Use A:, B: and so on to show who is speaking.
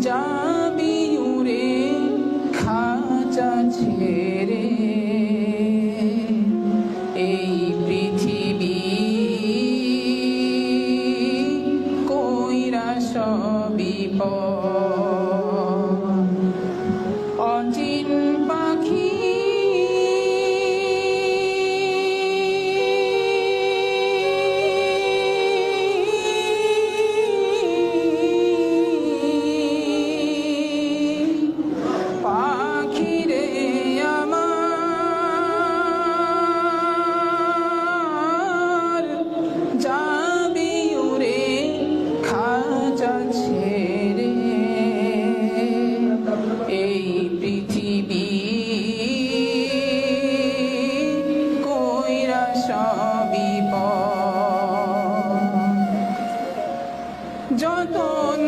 A: যাবি উরে খাঁচা এই পৃথিবী জীবন। যতন